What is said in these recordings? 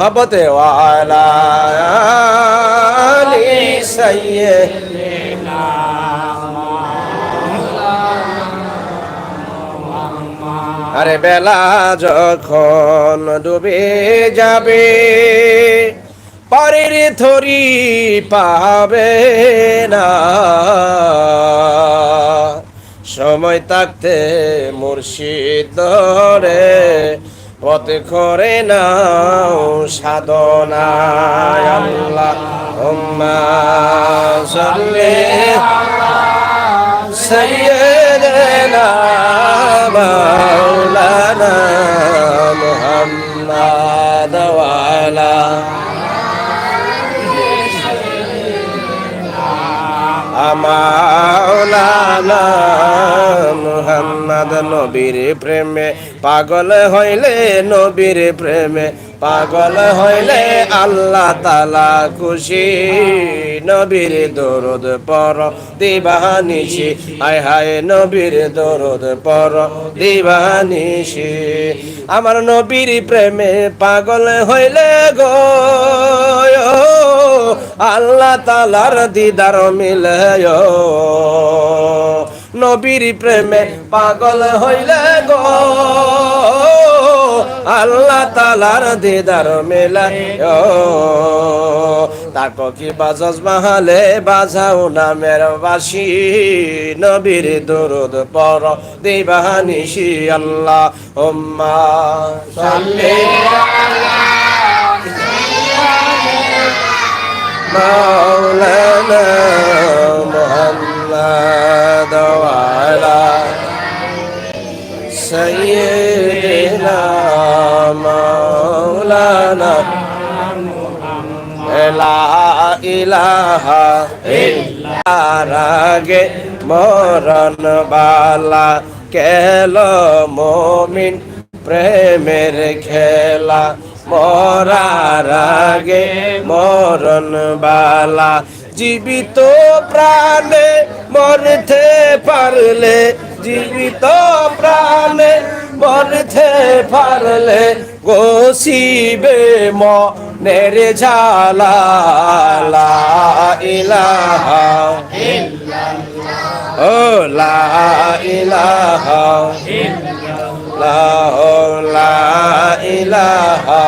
محبت والا علی سیدنا আরে বেলা যখন ডুবে যাবে, পরের থরি পাবে না। সময় থাকতে মুর্শিদ ধরে পথে করে নাও সাধনা আল্লাহ উম্মা সাল্লি মাওলানা মুহাম্মদ নবীর প্রেমে পাগল হইলে নবীর প্রেমে, পাগল হইলে আল্লাহ তালা খুশি। নবীর দরদ পর দিবানিশি। হায় হায় নবীর দরদ পর দিবানিশি। আমার নবীর প্রেমে পাগল হইলে গো, আল্লাহ তালার দিদার মিলে নবীর প্রেমে পাগল হইলে গো। আল্লাহ তালার দিদার মেলায় তাকো কি বাজজ মাহালে বাজাও না মের বাসি নবীর দরুদ পর দিবানিসি আল্লাহ উম্মা। সাল্লি আলা سيدنا مولانا لا إله إلا রাগে মরণ বালা কেল মমিন প্রেমের খেলা মরার আগে মরণ বালা জীবিত প্রাণে মরতে পারলে জীবিত প্রাণে মরতে পারলে গোসিবে মনের ঝালা। ইলাহা ও লা ইলাহা লা লা ইলাহা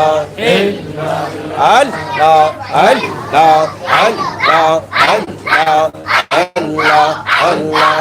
আল্লাহ আল্লাহ আল্লাহ আল্লাহ আল্লাহ।